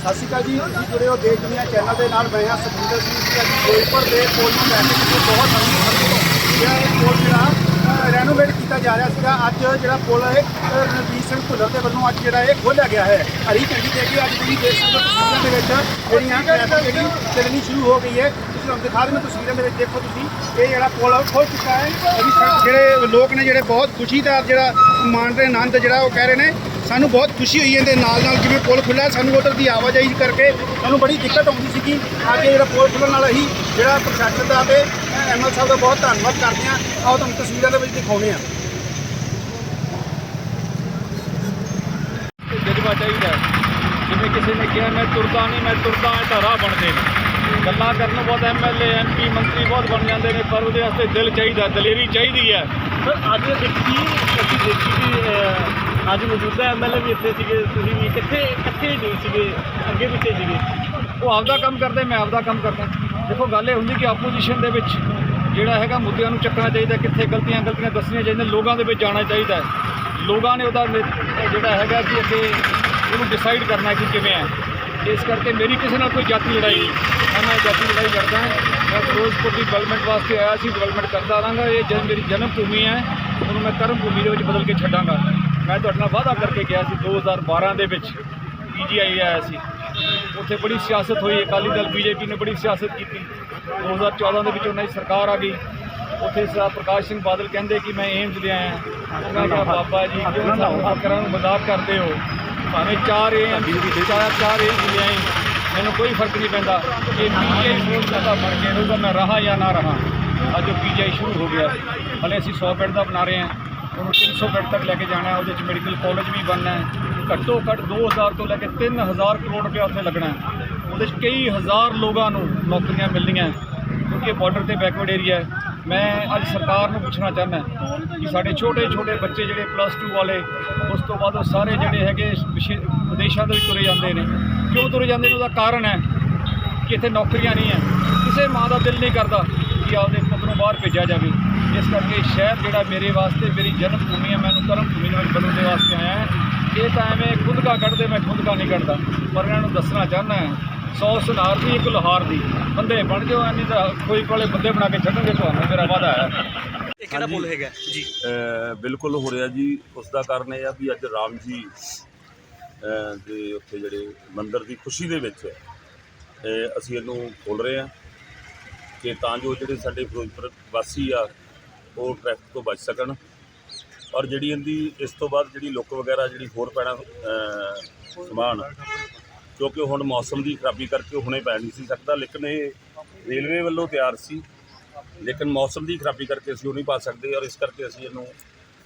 ਸਤਿ ਸ਼੍ਰੀ ਅਕਾਲ ਜੀ। ਤੁਸੀਂ ਜੁੜੇ ਹੋ ਦੇਸ਼ ਦੁਨੀਆ ਚੈਨਲ ਦੇ ਨਾਲ। ਮੈਂ ਹਾਂ ਸੁਖਿੰਦਰ ਸਿੰਘ ਜੀ। ਅੱਜ ਫਿਰੋਜ਼ਪੁਰ ਦੇ ਪੁਲ ਨੂੰ ਲੈ ਕੇ ਬਹੁਤ ਲੰਬੀ ਸੜਕ ਤੋਂ ਜਿਹੜਾ ਇਹ ਪੁਲ ਜਿਹੜਾ ਰੈਨੋਵੇਟ ਕੀਤਾ ਜਾ ਰਿਹਾ ਸੀਗਾ। ਅੱਜ ਜਿਹੜਾ ਪੁਲ ਹੈ ਰਣਜੀਤ ਸਿੰਘ ਭੁੱਲਰ ਦੇ ਵੱਲੋਂ ਅੱਜ ਜਿਹੜਾ ਇਹ ਖੋਲਿਆ ਗਿਆ ਹੈ। ਹਰੀ ਝੰਡੀ ਦੇ ਕੇ ਅੱਜ ਤੁਸੀਂ ਦੇਖ ਸਕਦੇ ਹੋ ਤਸਵੀਰਾਂ ਦੇ ਵਿੱਚ ਜਿਹੜੀਆਂ ਟ੍ਰੈਫਿਕ ਜਿਹੜੀ ਚੱਲਣੀ ਸ਼ੁਰੂ ਹੋ ਗਈ ਹੈ। ਤੁਸੀਂ ਤੁਹਾਨੂੰ ਦਿਖਾ ਰਹੇ ਹੋ ਤਸਵੀਰਾਂ ਦੇ ਵਿੱਚ। ਦੇਖੋ ਤੁਸੀਂ, ਇਹ ਜਿਹੜਾ ਪੁਲ ਖੁੱਲ ਚੁੱਕਾ ਹੈ। ਇਹਦੀ ਜਿਹੜੇ ਲੋਕ ਨੇ, ਜਿਹੜੇ ਬਹੁਤ ਖੁਸ਼ੀ ਦਾ ਜਿਹੜਾ ਮਾਣ ਰਹੇ ਆਨੰਦ ਜਿਹੜਾ ਉਹ ਕਹਿ ਰਹੇ ਨੇ। ਸਾਨੂੰ ਬਹੁਤ ਖੁਸ਼ੀ ਹੋਈ ਇਹਦੇ ਨਾਲ ਨਾਲ ਜਿਵੇਂ ਪੁਲ ਖੁੱਲ੍ਹਾ ਸਾਨੂੰ ਉਧਰ ਦੀ ਆਵਾਜਾਈ ਕਰਕੇ ਸਾਨੂੰ ਬੜੀ ਦਿੱਕਤ ਆਉਂਦੀ ਸੀਗੀ। ਅੱਜ ਜਿਹੜਾ ਪੁਲ ਖੁੱਲ੍ਹਣ ਨਾਲ ਅਸੀਂ ਜਿਹੜਾ ਪ੍ਰਸ਼ਾਸਨ ਦਾ ਤੇ ਐਮਐਲ ਸਾਹਿਬ ਦਾ ਬਹੁਤ ਧੰਨਵਾਦ ਕਰਦੇ ਹਾਂ। ਆਓ ਤੁਹਾਨੂੰ ਤਸਵੀਰਾਂ ਦੇ ਵਿੱਚ ਦਿਖਾਉਂਦੇ ਹਾਂ। ਜਜ਼ਬਾ ਚਾਹੀਦਾ ਹੈ। ਜਿਵੇਂ ਕਿਸੇ ਨੇ ਕਿਹਾ ਮੈਂ ਤੁਰਦਾ ਨਹੀਂ ਮੈਂ ਤੁਰਦਾ ਤਾਂ ਰਾਹ ਬਣਦੇ ਨੇ। ਗੱਲਾਂ ਕਰਨ ਨੂੰ ਬਹੁਤ ਐਮਐਲਏ ਐਮਪੀ ਮੰਤਰੀ ਬਹੁਤ ਬਣ ਜਾਂਦੇ ਨੇ ਪਰ ਉਹਦੇ ਵਾਸਤੇ ਦਿਲ ਚਾਹੀਦਾ ਦਲੇਰੀ ਚਾਹੀਦੀ ਹੈ। ਸਰ ਅੱਜ ਦੇਖੀ ਅਸੀਂ ਦੇਖੀ ਕਿ ਅੱਜ ਮੌਜੂਦਾ ਐਮਐਲਏ ਵੀ ਇੱਥੇ ਸੀਗੇ, ਤੁਸੀਂ ਵੀ ਕਿੱਥੇ ਕਿੱਥੇ ਨਹੀਂ ਸੀਗੇ, ਅੱਗੇ ਪਿੱਛੇ ਸੀਗੇ। ਉਹ ਆਪਦਾ ਕੰਮ ਕਰਦੇ, ਮੈਂ ਆਪਦਾ ਕੰਮ ਕਰਦਾ। ਦੇਖੋ, ਗੱਲ ਇਹ ਹੁੰਦੀ ਕਿ ਆਪੋਜੀਸ਼ਨ ਦੇ ਵਿੱਚ ਜਿਹੜਾ ਹੈਗਾ ਮੁੱਦਿਆਂ ਨੂੰ ਚੱਕਣਾ ਚਾਹੀਦਾ, ਕਿੱਥੇ ਗਲਤੀਆਂ ਗਲਤੀਆਂ ਦੱਸਣੀਆਂ ਚਾਹੀਦੀਆਂ, ਲੋਕਾਂ ਦੇ ਵਿੱਚ ਜਾਣਾ ਚਾਹੀਦਾ ਲੋਕਾਂ ਨੇ ਉਹਦਾ ਜਿਹੜਾ ਹੈਗਾ ਕਿ ਅੱਗੇ ਉਹਨੂੰ ਡਿਸਾਈਡ ਕਰਨਾ ਕਿ ਕਿਵੇਂ ਹੈ। ਇਸ ਕਰਕੇ ਮੇਰੀ ਕਿਸੇ ਨਾਲ ਕੋਈ ਜਾਤੀ ਲੜਾਈ ਨਹੀਂ। ਮੈਂ ਜਾਤੀ ਲੜਾਈ ਕਰਦਾ ਮੈਂ ਫਿਰੋਜ਼ਪੁਰ ਦੀ ਡਿਵੈਲਪਮੈਂਟ ਵਾਸਤੇ ਆਇਆ ਸੀ ਡਿਵੈਲਪਮੈਂਟ ਕਰਦਾ ਰਹਾਂਗਾ। ਇਹ ਜਦ ਮੇਰੀ ਜਨਮ ਭੂਮੀ ਹੈ। ਉਹਨੂੰ ਮੈਂ ਕਰਮ ਭੂਮੀ ਦੇ ਵਿੱਚ ਬਦਲ ਕੇ ਛੱਡਾਂਗਾ। ਮੈਂ ਤੁਹਾਡੇ ਨਾਲ ਵਾਅਦਾ ਕਰਕੇ ਗਿਆ ਸੀ 2012 ਦੇ ਵਿੱਚ। ਪੀਜੀਆਈ ਆਇਆ ਸੀ। ਉੱਥੇ ਬੜੀ ਸਿਆਸਤ ਹੋਈ। ਅਕਾਲੀ ਦਲ ਬੀਜੇਪੀ ਨੇ ਬੜੀ ਸਿਆਸਤ ਕੀਤੀ। 2014 ਦੇ ਵਿੱਚ ਉਹਨਾਂ ਦੀ ਸਰਕਾਰ ਆ ਗਈ। ਉੱਥੇ ਸਾ ਪ੍ਰਕਾਸ਼ ਸਿੰਘ ਬਾਦਲ ਕਹਿੰਦੇ ਕਿ ਮੈਂ ਏਮਜ਼ ਲਿਆਇਆ ਉਹਨਾਂ ਕਿਹਾ ਬਾਬਾ ਜੀ ਕਿਉਂ ਸਾਨੂੰ ਫਕਰਾਂ ਨੂੰ ਮਜ਼ਾਕ ਕਰਦੇ ਹੋ। ਭਾਵੇਂ ਚਾਰ ਏਮ ਚਾਰ ਚਾਰ ਏਮ ਲਿਆਈ ਮੈਨੂੰ ਕੋਈ ਫ਼ਰਕ ਨਹੀਂ ਪੈਂਦਾ ਕਿ ਪੀਜੀਆਈ ਸੋਚ ਦਾ ਬਣ ਕੇ ਰਹੂਗਾ ਮੈਂ ਰਹਾ ਜਾਂ ਨਾ ਰਹਾ। ਅੱਜ ਉਹ ਪੀਜੀਆਈ ਸ਼ੁਰੂ ਹੋ ਗਿਆ। ਹਲੇ ਅਸੀਂ 100 ਬੈੱਡ ਦਾ ਬਣਾ ਰਹੇ ਹਾਂ। ਉਹਨੂੰ 300 ਬੈੱਡ ਤੱਕ ਲੈ ਕੇ ਜਾਣਾ ਹੈ। ਉਹਦੇ ਚ ਮੈਡੀਕਲ ਕਾਲਜ ਵੀ ਬਣਨਾ ਹੈ। ਘੱਟੋ ਘੱਟ 2000 ਤੋਂ ਲੈ ਕੇ 3000 ਕਰੋੜ ਰੁਪਏ ਉੱਥੇ ਲੱਗਣਾ ਹੈ। ਉਹਦੇ ਚ ਕਈ ਹਜ਼ਾਰ ਲੋਕਾਂ ਨੂੰ ਨੌਕਰੀਆਂ ਮਿਲਣੀਆਂ ਹੈ, ਕਿਉਂਕਿ ਬਾਰਡਰ ਤੇ ਬੈਕਵਰਡ ਏਰੀਆ ਹੈ। ਮੈਂ ਅੱਜ ਸਰਕਾਰ ਨੂੰ ਪੁੱਛਣਾ ਚਾਹੁੰਦਾ ਕਿ ਸਾਡੇ ਛੋਟੇ ਛੋਟੇ ਬੱਚੇ ਜਿਹੜੇ ਪਲੱਸ 2 ਵਾਲੇ ਉਸ ਤੋਂ ਬਾਅਦ ਉਹ ਸਾਰੇ ਜਿਹੜੇ ਹੈਗੇ ਵਿਸ਼ੇ- ਵਿਦੇਸ਼ਾਂ ਦੇ ਵਿੱਚ ਤੁਰੇ ਜਾਂਦੇ ਨੇ। ਕਿਉਂ ਤੁਰੇ ਜਾਂਦੇ ਨੇ ਉਹਦਾ ਕਾਰਨ ਹੈ ਕਿ ਇੱਥੇ ਨੌਕਰੀਆਂ ਨਹੀਂ ਹੈ। ਕਿਸੇ ਮਾਂ ਦਾ ਦਿਲ ਨਹੀਂ ਕਰਦਾ ਕਿ ਆਪਦੇ ਪੁੱਤ ਨੂੰ ਬਾਹਰ ਭੇਜਿਆ ਜਾਵੇ। ਇਸ ਕਰਕੇ ਸ਼ਹਿਰ ਜਿਹੜਾ ਮੇਰੇ ਵਾਸਤੇ ਮੇਰੀ ਜਨਮ ਭੂਮੀ ਹੈ ਮੈਨੂੰ ਕਰਮ ਭੂਮੀ ਨਾਲ ਬਦਲਣ ਦੇ ਵਾਸਤੇ ਆਇਆ ਹਾਂ। ਇਹ ਤਾਂ ਐਵੇਂ ਖੁਦਕਾ ਕੱਢਦੇ ਮੈਂ ਖੁਦਕਾ ਨਹੀਂ ਕੱਢਦਾ। ਪਰ ਇਹਨਾਂ ਨੂੰ ਦੱਸਣਾ ਚਾਹੁੰਦਾ ਹਾਂ ਸੌ ਸੁਨਾਰ ਦੀ ਇੱਕ ਲੋਹਾਰ ਦੀ। ਬੰਦੇ ਬਣ ਜਾਓ ਐਨੀ ਤਾਂ ਕੋਈ ਕੋਲੇ ਬੰਦੇ ਬਣਾ ਕੇ ਛੱਡਣਗੇ ਤੁਹਾਨੂੰ ਮੇਰਾ ਵਾਅਦਾ ਹੈ। ਇਹ ਕਿਹੜਾ ਪੁੱਲ ਹੈਗਾ? ਜੀ ਬਿਲਕੁਲ ਹੋ ਰਿਹਾ ਜੀ ਉਸ ਦਾ ਕਾਰਨ ਇਹ ਆ ਵੀ ਅੱਜ ਰਾਮ ਜੀ ਅ, ਦੇ ਉੱਥੇ ਜਿਹੜੇ ਮੰਦਿਰ ਦੀ ਖੁਸ਼ੀ ਦੇ ਵਿੱਚ ਅਸੀਂ ਇਹਨੂੰ ਖੋਲ ਰਹੇ ਹਾਂ ਕਿ ਤਾਂ ਜੋ ਜਿਹੜੇ ਸਾਡੇ ਫਿਰੋਜ਼ਪੁਰ ਵਾਸੀ ਆ ਉਹ ਟ੍ਰੈਫਿਕ ਤੋਂ ਬਚ ਸਕਣ। ਔਰ ਜਿਹੜੀ ਇਹਦੀ ਇਸ ਤੋਂ ਬਾਅਦ ਜਿਹੜੀ ਲੁੱਕ ਵਗੈਰਾ ਜਿਹੜੀ ਹੋਰ ਪੈਣਾ ਸਮਾਨ ਕਿਉਂਕਿ ਹੁਣ ਮੌਸਮ ਦੀ ਖਰਾਬੀ ਕਰਕੇ ਹੁਣੇ ਪੈ ਨਹੀਂ ਸੀ ਸਕਦਾ ਲੇਕਿਨ ਇਹ ਰੇਲਵੇ ਵੱਲੋਂ ਤਿਆਰ ਸੀ। ਲੇਕਿਨ ਮੌਸਮ ਦੀ ਖਰਾਬੀ ਕਰਕੇ ਅਸੀਂ ਉਹ ਨਹੀਂ ਪਾ ਸਕਦੇ ਔਰ ਇਸ ਕਰਕੇ ਅਸੀਂ ਇਹਨੂੰ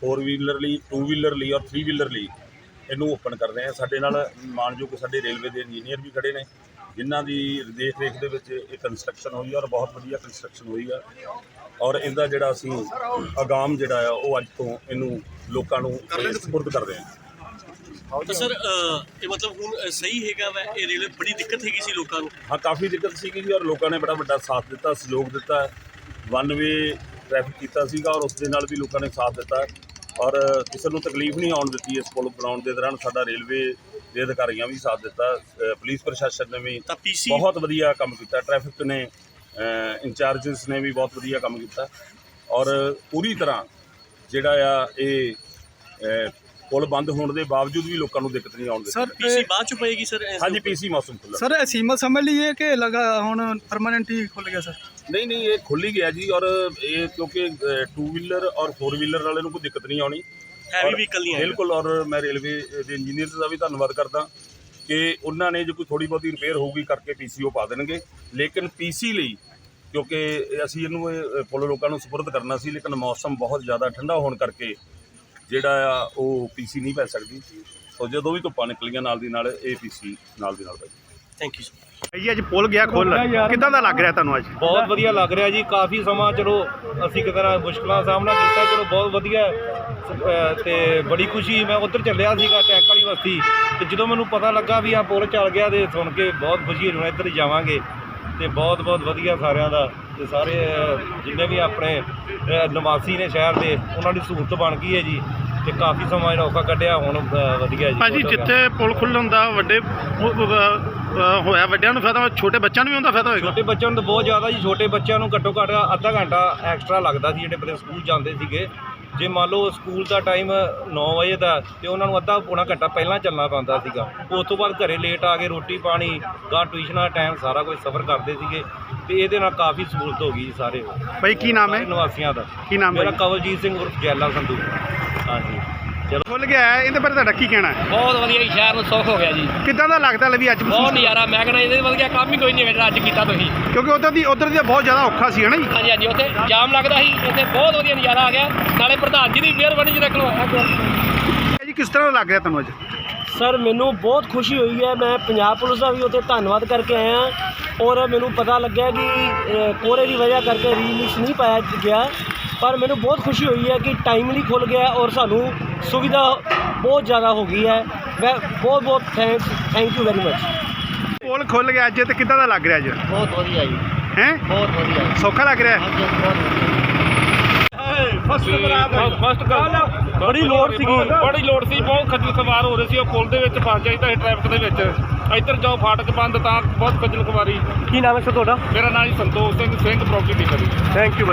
4 ਵੀਲਰ ਲਈ 2 ਵੀਲਰ ਲਈ ਔਰ 3 ਵੀਲਰ ਲਈ ਇਹਨੂੰ ਓਪਨ ਕਰ ਰਹੇ ਹਾਂ। ਸਾਡੇ ਨਾਲ ਮਾਨਯੋਗ ਸਾਡੇ ਰੇਲਵੇ ਦੇ ਇੰਜੀਨੀਅਰ ਵੀ ਖੜੇ ਨੇ। ਜਿਨ੍ਹਾਂ ਦੀ ਦੇਖ ਰੇਖ ਦੇ ਵਿੱਚ ਇਹ ਕੰਸਟਰਕਸ਼ਨ ਹੋਈ ਆ ਔਰ ਬਹੁਤ ਵਧੀਆ ਕੰਸਟਰਕਸ਼ਨ ਹੋਈ ਆ। ਔਰ ਇਹਦਾ ਜਿਹੜਾ ਅਸੀਂ ਆਗਾਮ ਜਿਹੜਾ ਆ ਉਹ ਅੱਜ ਤੋਂ ਇਹਨੂੰ ਲੋਕਾਂ ਨੂੰ ਸਪੁਰਦ ਕਰ ਰਹੇ ਹਾਂ। ਤਾਂ ਸਰ ਇਹ ਮਤਲਬ ਹੁਣ ਸਹੀ ਹੈਗਾ ਵੈ? ਇਹ ਰੇਲਵੇ ਬੜੀ ਦਿੱਕਤ ਹੈਗੀ ਸੀ ਲੋਕਾਂ ਨੂੰ? ਹਾਂ ਕਾਫੀ ਦਿੱਕਤ ਸੀਗੀ ਜੀ ਔਰ ਲੋਕਾਂ ਨੇ ਬੜਾ ਵੱਡਾ ਸਾਥ ਦਿੱਤਾ ਸਹਿਯੋਗ ਦਿੱਤਾ। ਵਨ ਵੇ ਟ੍ਰੈਫਿਕ ਕੀਤਾ ਸੀਗਾ ਔਰ ਉਸ ਦੇ ਨਾਲ ਵੀ ਲੋਕਾਂ ਨੇ ਸਾਥ ਦਿੱਤਾ। ਔਰ ਕਿਸੇ ਨੂੰ ਤਕਲੀਫ ਨਹੀਂ ਆਉਣ ਦਿੱਤੀ ਇਸ ਪੁਲ ਬਣਾਉਣ ਦੇ ਦੌਰਾਨ ਸਾਡਾ ਰੇਲਵੇ ਦੇ ਅਧਿਕਾਰੀਆਂ ਵੀ ਸਾਥ ਦਿੱਤਾ ਪੁਲਿਸ ਪ੍ਰਸ਼ਾਸਨ ਨੇ ਵੀ ਤਾਂ ਪੀਸੀ ਬਹੁਤ ਵਧੀਆ ਕੰਮ ਕੀਤਾ ਟ੍ਰੈਫਿਕ ਨੇ ਇੰਚਾਰਜਸ ਨੇ ਵੀ ਬਹੁਤ ਵਧੀਆ ਕੰਮ ਕੀਤਾ ਔਰ ਪੂਰੀ ਤਰ੍ਹਾਂ ਜਿਹੜਾ ਆ ਇਹ ਪੁਲ ਬੰਦ ਹੋਣ ਦੇ ਬਾਵਜੂਦ ਵੀ ਲੋਕਾਂ ਨੂੰ ਦਿੱਕਤ ਨਹੀਂ ਆਉਣ ਸਰ ਪੀਸੀ ਬਾਅਦ ਚ ਪਏਗੀ ਸਰ ਹਾਂਜੀ ਪੀਸੀ ਮਾਸੂਮ ਖੁੱਲ੍ਹਾ। ਸਰ ਇਹ ਸੀਮਾ ਸਮਝ ਲਈਏ ਕਿ ਲਗਾ ਹੁਣ ਪਰਮਨੈਂਟ ਹੀ ਖੁੱਲ ਗਿਆ ਸਰ? ਨਹੀਂ ਨਹੀਂ ਇਹ ਖੁੱਲ ਹੀ ਗਿਆ ਜੀ ਔਰ ਇਹ ਕਿਉਂਕਿ ਟੂ ਵੀਲਰ ਔਰ ਫੋਰ ਵੀਲਰ ਵਾਲੇ ਨੂੰ ਕੋਈ ਦਿੱਕਤ ਨਹੀਂ ਆਉਣੀ। ਹੈਵੀ ਵਹੀਕਲ ਨਹੀਂ ਆਏਗਾ ਬਿਲਕੁਲ ਔਰ ਮੈਂ ਰੇਲਵੇ ਦੇ ਇੰਜੀਨੀਅਰਸ ਦਾ ਵੀ ਧੰਨਵਾਦ ਕਰਦਾ ਕਿ ਉਹਨਾਂ ਨੇ ਜੇ ਕੋਈ ਥੋੜੀ ਬਹੁਤੀ ਰਿਪੇਅਰ ਹੋਊਗੀ ਕਰਕੇ ਪੀਸੀਓ ਪਾ ਦੇਣਗੇ। ਲੇਕਿਨ ਪੀਸੀ ਲਈ ਕਿਉਂਕਿ ਅਸੀਂ ਇਹਨੂੰ ਪੁਲ ਲੋਕਾਂ ਨੂੰ ਸਪੁਰਦ ਕਰਨਾ ਸੀ ਲੇਕਿਨ ਮੌਸਮ ਬਹੁਤ ਜ਼ਿਆਦਾ ਠੰਡਾ ਹੋਣ ਕਰਕੇ ਜਿਹੜਾ ਆ ਉਹ ਪੀਸੀ ਨਹੀਂ ਪੈ ਸਕਦੀ। ਸੋ ਜਦੋਂ ਵੀ ਧੁੱਪਾਂ ਨਿਕਲੀਆਂ ਨਾਲ ਦੀ ਨਾਲ ਇਹ ਪੀਸੀ ਨਾਲ ਦੀ ਨਾਲ ਪੈ ਥੈਂਕ ਯੂ ਜੀ ਅੱਜ ਪੁਲ ਗਿਆ ਖੁੱਲ ਕਿੱਦਾਂ ਦਾ ਲੱਗ ਰਿਹਾ ਤੁਹਾਨੂੰ ਅੱਜ? ਬਹੁਤ ਵਧੀਆ ਲੱਗ ਰਿਹਾ ਜੀ। ਕਾਫੀ ਸਮਾਂ ਚਲੋ ਅਸੀਂ ਕਿਤੇ ਨਾ ਮੁਸ਼ਕਲਾਂ ਦਾ ਸਾਹਮਣਾ ਕੀਤਾ। ਚਲੋ ਬਹੁਤ ਵਧੀਆ ਤੇ ਬੜੀ ਖੁਸ਼ੀ ਮੈਂ ਉੱਧਰ ਚੱਲਿਆ ਸੀਗਾ ਟੈਂਕ ਵਾਲੀ ਬਸਤੀ। ਤੇ ਜਦੋਂ ਮੈਨੂੰ ਪਤਾ ਲੱਗਾ ਵੀ ਆ ਪੁਲ ਚੱਲ ਗਿਆ ਤੇ ਸੁਣ ਕੇ ਬਹੁਤ ਖੁਸ਼ੀ ਹੋਈ ਇੱਧਰ ਜਾਵਾਂਗੇ। ਤੇ ਬਹੁਤ ਬਹੁਤ ਵਧੀਆ ਸਾਰਿਆਂ ਦਾ ਤੇ ਸਾਰੇ ਜਿੰਨੇ ਵੀ ਆਪਣੇ ਨਿਵਾਸੀ ਨੇ ਸ਼ਹਿਰ ਦੇ ਉਹਨਾਂ ਦੀ ਸਹੂਲਤ ਬਣ ਗਈ ਹੈ ਜੀ। ਤੇ ਕਾਫੀ ਸਮਾਂ ਜਿਹੜਾ ਔਖਾ ਕੱਢਿਆ ਹੁਣ ਵਧੀਆ ਜੀ ਭਾਜੀ। ਜਿੱਥੇ ਪੁਲ ਖੁੱਲ੍ਹਣ ਦਾ ਵੱਡੇ ਹੋਇਆ ਵੱਡਿਆਂ ਨੂੰ ਫਾਇਦਾ ਛੋਟੇ ਬੱਚਿਆਂ ਨੂੰ ਵੀ ਹੁੰਦਾ ਫਾਇਦਾ ਹੋਏਗਾ? ਛੋਟੇ ਬੱਚਿਆਂ ਨੂੰ ਤਾਂ ਬਹੁਤ ਜ਼ਿਆਦਾ ਜੀ ਛੋਟੇ ਬੱਚਿਆਂ ਨੂੰ ਘੱਟੋ ਘੱਟ ਅੱਧਾ ਘੰਟਾ ਐਕਸਟਰਾ ਲੱਗਦਾ ਸੀ ਜਿਹੜੇ ਬੱਚੇ ਸਕੂਲ ਜਾਂਦੇ ਸੀਗੇ। ਜੇ ਮੰਨ ਲਓ ਸਕੂਲ ਦਾ ਟਾਈਮ 9 ਵਜੇ ਦਾ ਤੇ ਉਹਨਾਂ ਨੂੰ ਅੱਧਾ ਪੌਣਾ ਘੰਟਾ ਪਹਿਲਾਂ ਚੱਲਣਾ ਪੈਂਦਾ ਸੀਗਾ। ਉਸ ਤੋਂ ਬਾਅਦ ਘਰੇ ਲੇਟ ਆ ਕੇ ਰੋਟੀ ਪਾਣੀ ਗਾਂ ਟਿਊਸ਼ਨਾਂ ਟਾਈਮ ਸਾਰਾ ਕੁਝ ਸਫਰ ਕਰਦੇ ਸੀਗੇ। ਤੇ ਇਹਦੇ ਨਾਲ ਕਾਫੀ ਸਹੂਲਤ ਹੋ ਗਈ ਜੀ ਸਾਰੇ। ਭਾਈ ਕੀ ਨਾਮ ਹੈ? ਨਿਵਾਸੀਆਂ ਦਾ। ਕੀ ਨਾਮ ਮੇਰਾ ਕਵਲਜੀਤ ਸਿੰਘ ਉਰਫ ਜੈਲਾ ਸੰਧੂ। ਹਾਂਜੀ। ਚਲੋ। ਖੁੱਲ ਗਿਆ ਹੈ। ਇਹਦੇ ਬਾਰੇ ਤੁਹਾਡਾ ਕੀ ਕਹਿਣਾ ਹੈ? ਬਹੁਤ ਵਧੀਆ ਜੀ ਸ਼ਹਿਰ ਨੂੰ ਸੁੱਖ ਹੋ ਗਿਆ ਜੀ। ਕਿੱਦਾਂ ਦਾ ਲੱਗਦਾ ਲੈ ਵੀ ਅੱਜ ਬਹੁਤ ਮਹਿਸੂਸ ਨਜ਼ਾਰਾ ਮੈਂ ਕਹਿੰਦਾ ਇਹਦੇ ਵਧੀਆ ਕੰਮ ਹੀ ਕੋਈ ਨਹੀਂ ਜਿਹੜਾ ਅੱਜ ਕੀਤਾ ਤੁਸੀਂ। ਕਿਉਂਕਿ ਉਧਰ ਦੀ ਉਧਰ ਦੀ ਬਹੁਤ ਜ਼ਿਆਦਾ ਔਖਾ ਸੀ ਹਨਾ ਜੀ? ਹਾਂਜੀ ਹਾਂਜੀ ਉੱਥੇ ਜਾਮ ਲੱਗਦਾ ਸੀ ਇੱਥੇ ਬਹੁਤ ਵਧੀਆ ਨਜ਼ਾਰਾ ਆ ਗਿਆ। ਨਾਲੇ ਪ੍ਰਧਾਨ ਜੀ ਦੀ ਮਿਹਰਬਾਨੀ ਜਿਹੜਾ ਖਲਵਾਇਆ ਗਿਆ ਇਹ ਜੀ ਕਿਸ ਤਰ੍ਹਾਂ ਦਾ ਲੱਗ ਰਿਹਾ ਤੁਹਾਨੂੰ ਅੱਜ? ਸਰ ਮੈਨੂੰ ਬਹੁਤ ਖੁਸ਼ੀ ਹੋਈ ਹੈ। ਮੈਂ ਪੰਜਾਬ ਪੁਲਿਸ ਦਾ ਵੀ ਉੱਥੇ ਧੰਨਵਾਦ ਕਰਕੇ ਆਇਆ ਔਰ ਮੈਨੂੰ ਪਤਾ ਲੱਗਿਆ ਕਿ ਅ, ਕੋਹਰੇ ਦੀ ਵਜ੍ਹਾ ਕਰਕੇ ਰੀਲਿਕਸ ਨਹੀਂ ਪਾਇਆ ਗਿਆ। ਪਰ ਮੈਨੂੰ ਬਹੁਤ ਖੁਸ਼ੀ ਹੋਈ ਹੈ ਕਿ ਟਾਈਮਲੀ ਖੁੱਲ ਗਿਆ ਔਰ ਸਾਨੂੰ ਸੁਵਿਧਾ ਬਹੁਤ ਜ਼ਿਆਦਾ ਹੋ ਗਈ ਹੈ। ਮੈਂ ਬਹੁਤ ਬਹੁਤ thanks thank you very much ਪੋਲ ਖੁੱਲ ਗਿਆ ਅੱਜ ਤੇ ਕਿੱਦਾਂ ਦਾ ਲੱਗ ਰਿਹਾ ਅੱਜ? ਬਹੁਤ ਵਧੀਆ ਜੀ। ਹੈ? ਬਹੁਤ ਵਧੀਆ ਸੌਖਾ ਲੱਗ ਰਿਹਾ? ਹੈ ਫਸਟ ਗੱਲ ਬੜੀ ਲੋੜ ਸੀਗੀ ਬੜੀ ਲੋੜ ਸੀ ਬਹੁਤ ਖੱਜਲ ਖਵਾਰ ਹੋ ਰਹੀ ਸੀ ਉਹ ਪੁਲ ਦੇ ਵਿੱਚ ਫਸ ਜਾਈਦਾ ਸੀ ਟ੍ਰੈਫਿਕ ਦੇ ਵਿੱਚ। ਇੱਧਰ ਜਾਓ ਫਾਟਕ ਬੰਦ ਤਾਂ ਬਹੁਤ ਖੱਜਲ ਖਵਾਰੀ ਕੀ ਨਾਮ ਹੈ ਸਰ ਤੁਹਾਡਾ? ਮੇਰਾ ਨਾਮ ਜੀ Santokh Singh Singh property dealer thank you